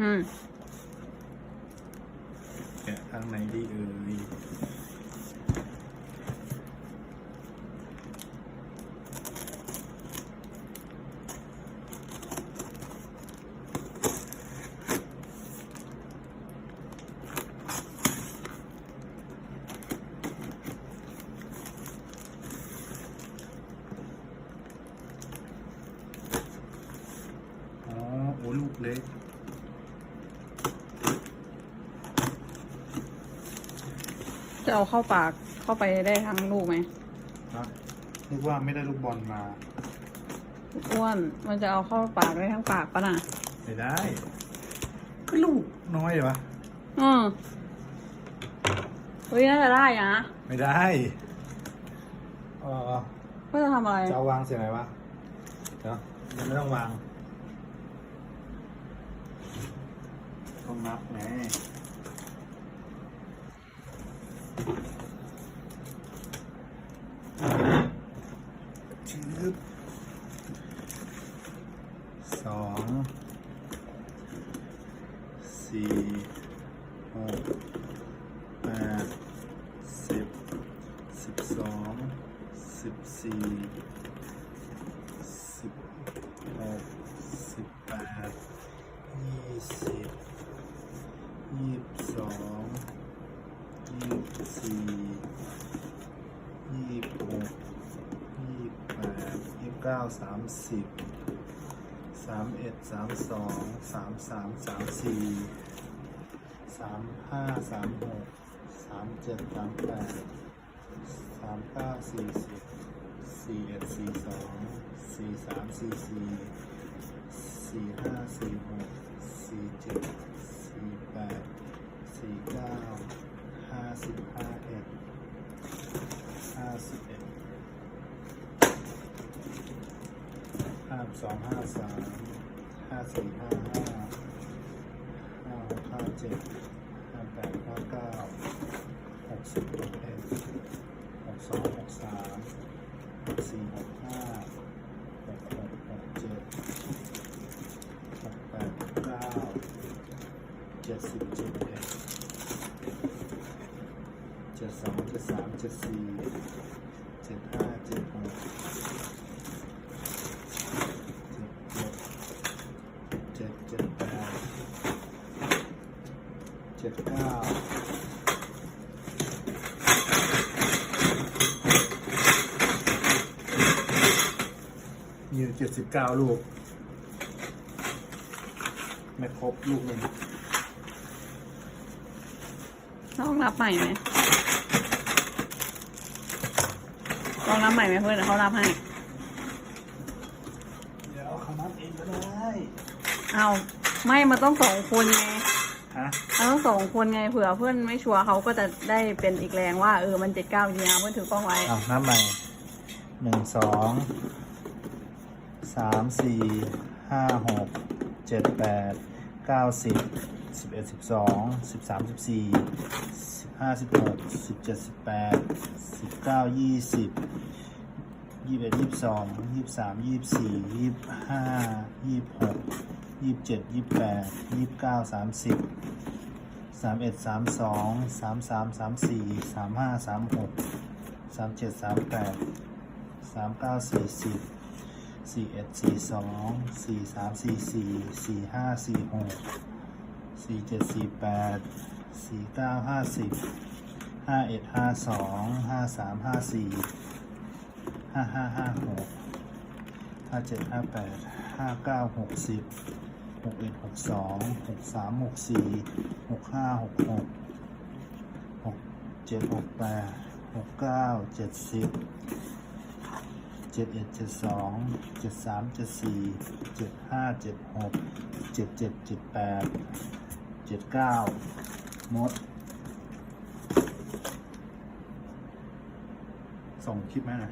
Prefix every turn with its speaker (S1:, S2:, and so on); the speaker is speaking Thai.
S1: อืม
S2: แกะทางไหนดีเอ่ยอ๋อโอ้ลูกเล็ก
S1: จะเอาเข้าปากเข้าไปได้ทั้งลูกไหม
S2: นะนึกว่าไม่ได้ลูกบอลมา
S1: อ้วนมันจะเอาเข้าปากได้ทั้งปากปะน่ะ
S2: ไม่ได้ ก็ลูกน้อยเหรอวะ
S1: อืมเฮ้ยน่าจะได้นะ
S2: ไม่ได้เออ
S1: เพื่อจะทำอะไร
S2: จะเอาวางเสียไหนวะเดี๋ยวยังไม่ต้องวางต้องนับแหม ชืบสองสี่หกแปดสิบสิบสองสิบสี่สิบหกสิบแปดยี่สิบยี่สิบสอง สี่ยี่สิบหกยี่สิบแปดยี่สิบเก้าสามสิบสามเอ็ดสามสองสามสามสามสี่สามห้าสามหกสามเจ็ดสามแปดสามเก้าสี่สิบสี่เอ็ดสี่สองสี่สามสี่สี่สี่ห้าสี่หกสี่เจ็ดสี่แปดสี่เก้า ห้าสิบห้าเอ็ดห้าสิบเอ็ดห้าสองห้าสามห้าสี่ห้าห้าห้าหกห้าเจ็ดห้าแปดห้าเก้าหกสิบหกเอ็ดหกสองหกสามหกสี่หกห้าหกหกหกเจ็ดหกแปดหกเก้าเจ็ดสิบเจ็ด เจ็ดสองเจ็ดสามเจ็ดสี่เจ็ดห้าเจ็ดหกเจ็ดเจ็ดแปดเจ็ดเก้ามีเจ็ดสิบเก้าลูก ไม่ครบลูกหนึ่ง
S1: ต้องรับใหม่ไหม ลองรับใหม่ไหมเพื่อนเดี๋ยวเขารับให้
S2: เดี๋ยวเขานับเองก็ได้
S1: เอาไม่มันต้องสองคนไง
S2: ฮะ
S1: มันต้องสองคนไงเผื่อเพื่อนไม่ชัวร์เขาก็จะได้เป็นอีกแรงว่าเออมันเจ็ดเก้าจริงนะเพื่อนถือกล้องไว้
S2: เอานับใหม่หนึ่งสองสามสี่ห้าหกเจ็ดแปดเก้าสิบสิบเอ็ดสิบสองสิบสามสิบสี่สิบ ห้าสิบหกสิบเจ็ดสิบแปดสิบเก้ายี่สิบยี่สิบเอ็ดยี่สิบสองยี่สิบสามยี่สิบสี่ยี่สิบห้ายี่สิบหกยี่สิบเจ็ดยี่สิบแปดยี่สิบเก้าสามสิบสามเอ็ดสามสองสามสามสามสี่สามห้าสามหกสามเจ็ดสามแปดสามเก้าสี่สิบสี่เอ็ดสี่สองสี่สามสี่สี่สี่ห้าสี่หกสี่เจ็ดสี่แปด สี่เก้าห้าสิบห้าเอ็ดห้าสองห้าสามห้าสี่ห้าห้าห้าหกห้าเจ็ดห้าแปดห้าเก้าหกสิบหกเอ็ดหกสองหกสามหกสี่หกห้าหกหกหกเจ็ดหกแปดหกเก้าเจ็ดสิบเจ็ดเอ็ดเจ็ดสองเจ็ดสามเจ็ดสี่เจ็ดห้าเจ็ดหกเจ็ดเจ็ดเจ็ดแปดเจ็ดเก้า มดส่งคลิปไหมนะ